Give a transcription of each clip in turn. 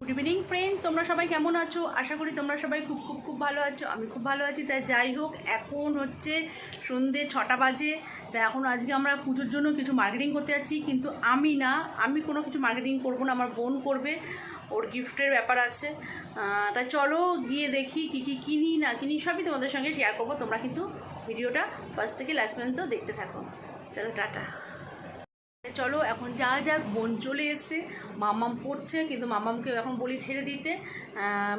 Good evening friend তোমরা সবাই কেমন আছো? আশা করি তোমরা সবাই খুব খুব খুব ভালো আছো। আমি খুব ভালো আছি। তাই যাই হোক, এখন হচ্ছে সন্ধে ছটা বাজে। তাই এখন আজকে আমরা পুজোর জন্য কিছু মার্কেটিং করতে যাচ্ছি। কিন্তু আমি না, আমি কোনো কিছু মার্কেটিং করব না। আমার বোন করবে। ওর গিফটের ব্যাপার আছে। তাই চলো গিয়ে দেখি কী কী কিনি, না কিনি, সবই তোমাদের সঙ্গে শেয়ার করব। তোমরা কিন্তু ভিডিওটা ফার্স্ট থেকে লাস্ট পর্যন্ত দেখতে থাকো। চলো, টাটা। চলো এখন যা যাক বোন চলে এসছে মামাম পড়ছে কিন্তু মামামকে এখন বলি ছেড়ে দিতে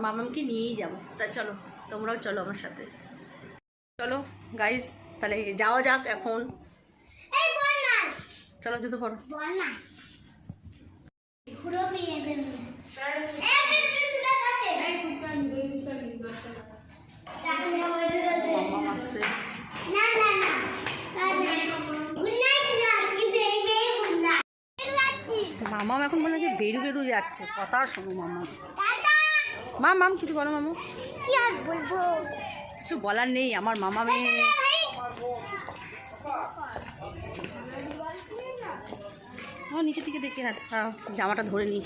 মামামকে নিয়েই যাব। তা চলো তোমরাও চলো আমার সাথে। চলো গাইস তাহলে যাওয়া যাক এখন। চলো জুতো পড়ো বনমাস ঘুরো পিয়ে পেছনে এই পেছনে আছে এই পেছনে আছে মামাম আসছে না না না গুড নাইট না আজকে বেরি বেরি গুড নাইট যাচ্ছি মামাম এখন মনে হচ্ছে বেরু বেরু যাচ্ছে। কথা শোনো মামাম। টাটা মামাম কিছু বলো মামু। কি আর বলব? কিছু বলার নেই আমার মামা মেয়ে ও নিচের দিকে দেখে আহ, জামাটা ধরে নিই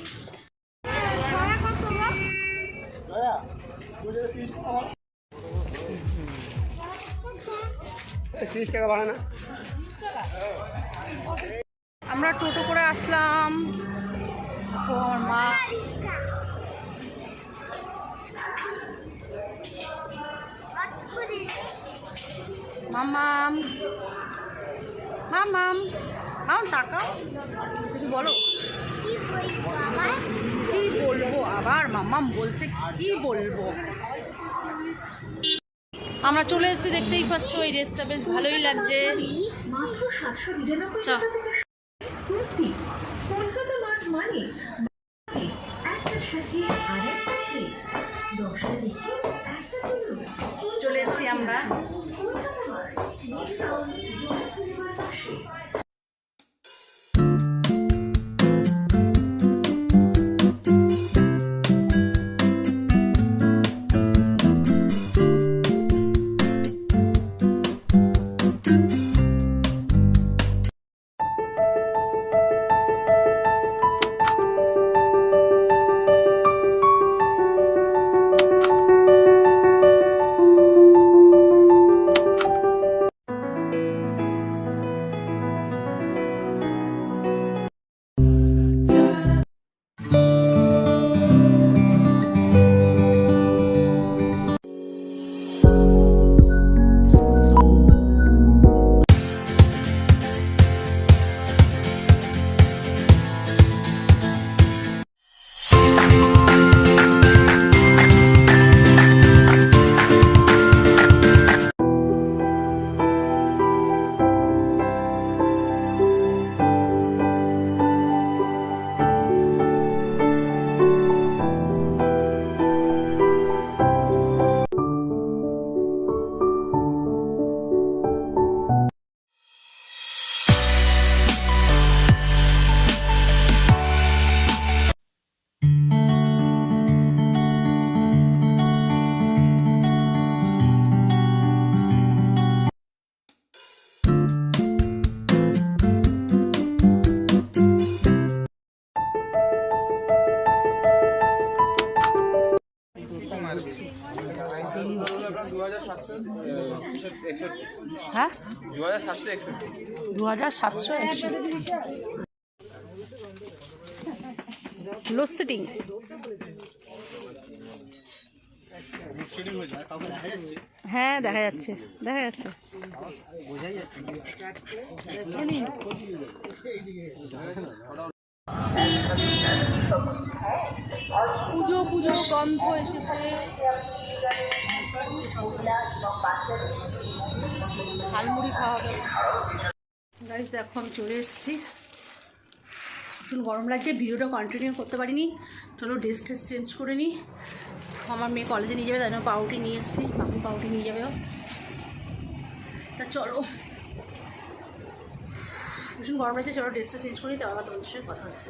তিরিশ টাকা বাড়ে না। আমরা টোটো করে আসলাম। ও আমার মা। মামাম মামাম মাম টাকা কিছু বলো। কি বলব আবার? মামাম বলছে কি বলব? আমরা চলে এসেছি দেখতেই পাচ্ছ এই ড্রেসটা বেশ ভালোই লাগছে। মাত্র সাতশো চলে এসেছি আমরা। হ্যাঁ? দু হাজার সাতশো হ্যাঁ দেখা যাচ্ছে দেখা যাচ্ছে। পুজো পুজো গন্ধ এসেছে। গাইজ দেখো, আমি চলে এসেছি। ভীষণ গরম লাগছে, ভিডিওটা কন্টিনিউ করতে পারিনি। চলো ড্রেস ট্রেস চেঞ্জ করে নিই আমার মেয়ে কলেজে নিয়ে যাবে, তাই জন্য পাউটি নিয়ে এসেছি। বাবু পাউটি নিয়ে যাবে তা চলো। ভীষণ গরম লাগছে, চলো ড্রেসটা চেঞ্জ করি তারপর তোমাদের সাথে কথা হচ্ছে।